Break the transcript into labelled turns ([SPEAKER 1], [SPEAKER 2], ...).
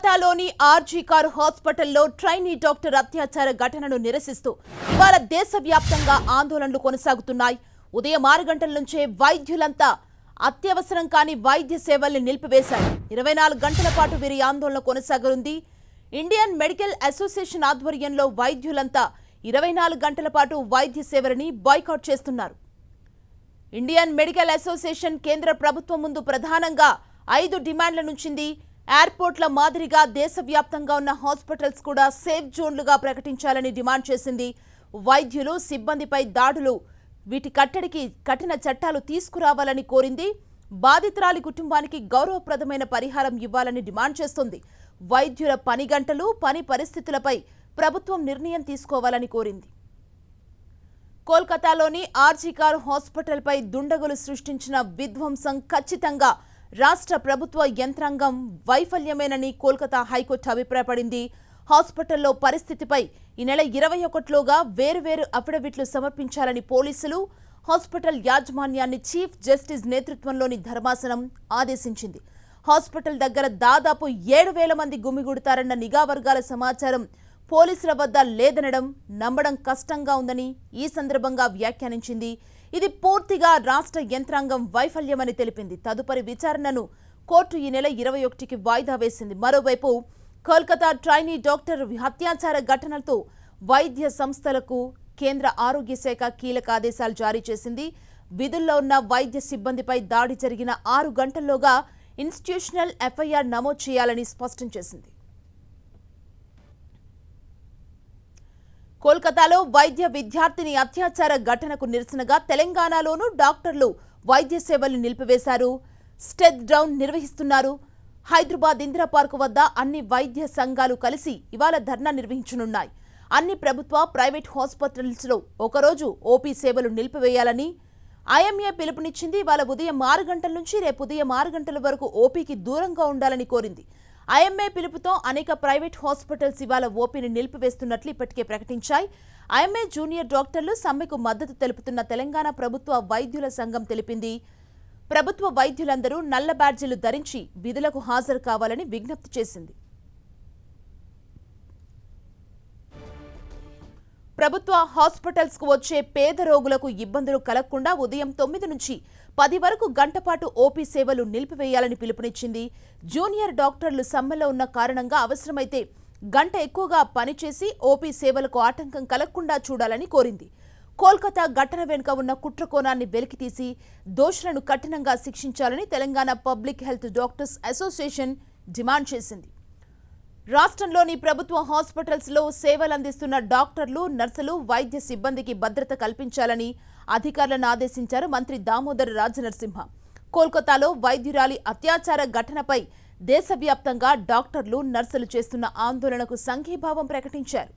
[SPEAKER 1] కోల్కతాలోని ఆర్జీ కార్ హాస్పిటల్లో trainee doctor అత్యాచార ఘటనను నిరసిస్తూ ఇవాళ దేశవ్యాప్తంగా ఆందోళనలు కొనసాగుతున్నాయి. ఉదయం ఆరు గంటల నుంచే వైద్యులంతా అత్యవసరం కాని వైద్య సేవల్ని నిలిపివేశారు. ఇరవై నాలుగు గంటల పాటు వీరి ఆందోళన కొనసాగనుంది ఇండియన్ మెడికల్ అసోసియేషన్ ఆధ్వర్యంలో వైద్యులంతా ఇరవై నాలుగు గంటల పాటు వైద్య సేవలని బాయ్కాట్ చేస్తున్నారు. ఇండియన్ మెడికల్ అసోసియేషన్ కేంద్ర ప్రభుత్వం ముందు ప్రధానంగా ఐదు డిమాండ్ల నుంచింది. ఎయిర్పోర్ట్ల మాదిరిగా దేశవ్యాప్తంగా ఉన్న హాస్పిటల్స్ కూడా సేఫ్ జోన్లుగా ప్రకటించాలని డిమాండ్ చేసింది. వైద్యులు సిబ్బందిపై దాడులు. వీటి కట్టడికి కఠిన చట్టాలు తీసుకురావాలని కోరింది. బాధితురాలి కుటుంబానికి గౌరవప్రదమైన పరిహారం ఇవ్వాలని డిమాండ్ చేస్తుంది. వైద్యుల పని గంటలు పని పరిస్థితులపై ప్రభుత్వం నిర్ణయం తీసుకోవాలని కోరింది. కోల్కతాలోని ఆర్జీకార్ హాస్పిటల్పై దుండగులు సృష్టించిన విధ్వంసం ఖచ్చితంగా రాష్ట్ర ప్రభుత్వ యంత్రాంగం వైఫల్యమేనని కోల్కతా హైకోర్టు అభిప్రాయపడింది. హాస్పిటల్లో పరిస్థితిపై ఈ నెల ఇరవై ఒకటిలోగా వేరువేరు అఫిడవిట్లు సమర్పించాలని పోలీసులు హాస్పిటల్ యాజమాన్యాన్ని చీఫ్ జస్టిస్ నేతృత్వంలోని ధర్మాసనం ఆదేశించింది. హాస్పిటల్ దగ్గర దాదాపు ఏడు వేల మంది గుమిగూడతారన్న నిఘా వర్గాల సమాచారం పోలీసుల వద్ద లేదనడం నమ్మడం కష్టంగా ఉందని ఈ సందర్భంగా వ్యాఖ్యానించింది. ఇది పూర్తిగా రాష్ట్ర యంత్రాంగం వైఫల్యమని తెలిపింది. తదుపరి విచారణను కోర్టు ఈ నెల ఇరవై ఒకటికి వాయిదా వేసింది. మరోవైపు కోల్కతా ట్రైనీ డాక్టర్ హత్యాచార ఘటనలతో వైద్య సంస్థలకు కేంద్ర ఆరోగ్య శాఖ కీలక ఆదేశాలు జారీ చేసింది. విధుల్లో ఉన్న వైద్య సిబ్బందిపై దాడి జరిగిన ఆరు గంటల్లోగా ఇన్స్టిట్యూషనల్ ఎఫ్ఐఆర్ నమోదు చేయాలని స్పష్టం చేసింది. కోల్కతాలో వైద్య విద్యార్థిని అత్యాచార ఘటనకు నిరసనగా తెలంగాణలోనూ డాక్టర్లు వైద్య సేవలు నిలిపివేశారు. స్టెత్ డౌన్ నిర్వహిస్తున్నారు. హైదరాబాద్ ఇందిరా పార్క్ వద్ద అన్ని వైద్య సంఘాలు కలిసి ఇవాళ ధర్నా నిర్వహించనున్నాయి. అన్ని ప్రభుత్వ ప్రైవేట్ హాస్పిటల్స్లో ఒకరోజు ఓపీ సేవలు నిలిపివేయాలని ఐఎంఏ పిలుపునిచ్చింది. ఇవాళ ఉదయం ఆరు గంటల నుంచి రేపు ఉదయం ఆరు గంటల వరకు ఓపీకి దూరంగా ఉండాలని కోరింది. ఐఎంఏ పిలుపుతో అనేక ప్రైవేట్ హాస్పిటల్స్ ఇవాళ ఓపీని నిలిపివేస్తున్నట్లు ఇప్పటికే ప్రకటించాయి. ఐఎంఏ జూనియర్ డాక్టర్లు సమ్మెకు మద్దతు తెలుపుతున్న తెలంగాణ ప్రభుత్వ వైద్యుల సంఘం తెలిపింది. ప్రభుత్వ వైద్యులందరూ నల్ల బ్యాడ్జీలు ధరించి విధులకు హాజరు కావాలని విజ్ఞప్తి చేసింది. ప్రభుత్వ హాస్పిటల్స్కు వచ్చే పేద రోగులకు ఇబ్బందులు కలగకుండా ఉదయం తొమ్మిది నుంచి పది వరకు గంటపాటు ఓపీ సేవలు నిలిపివేయాలని పిలుపునిచ్చింది. జూనియర్ డాక్టర్లు సమ్మెలో ఉన్న కారణంగా అవసరమైతే గంట ఎక్కువగా పనిచేసి ఓపీ సేవలకు ఆటంకం కలగకుండా చూడాలని కోరింది. కోల్కతా ఘటన వెనుక ఉన్న కుట్రకోణాన్ని వెలికితీసి దోషులను కఠినంగా శిక్షించాలని Telangana public health doctors association demand చేసింది. రాష్ట్రంలోని ప్రభుత్వ హాస్పిటల్స్లో సేవలందిస్తున్న డాక్టర్లు నర్సులు వైద్య సిబ్బందికి భద్రత కల్పించాలని అధికారులను ఆదేశించారు మంత్రి దామోదర్ రాజనరసింహ. కోల్కతాలో వైద్యురాలి అత్యాచార ఘటనపై దేశవ్యాప్తంగా డాక్టర్లు నర్సులు చేస్తున్న ఆందోళనకు సంఘీభావం ప్రకటించారు.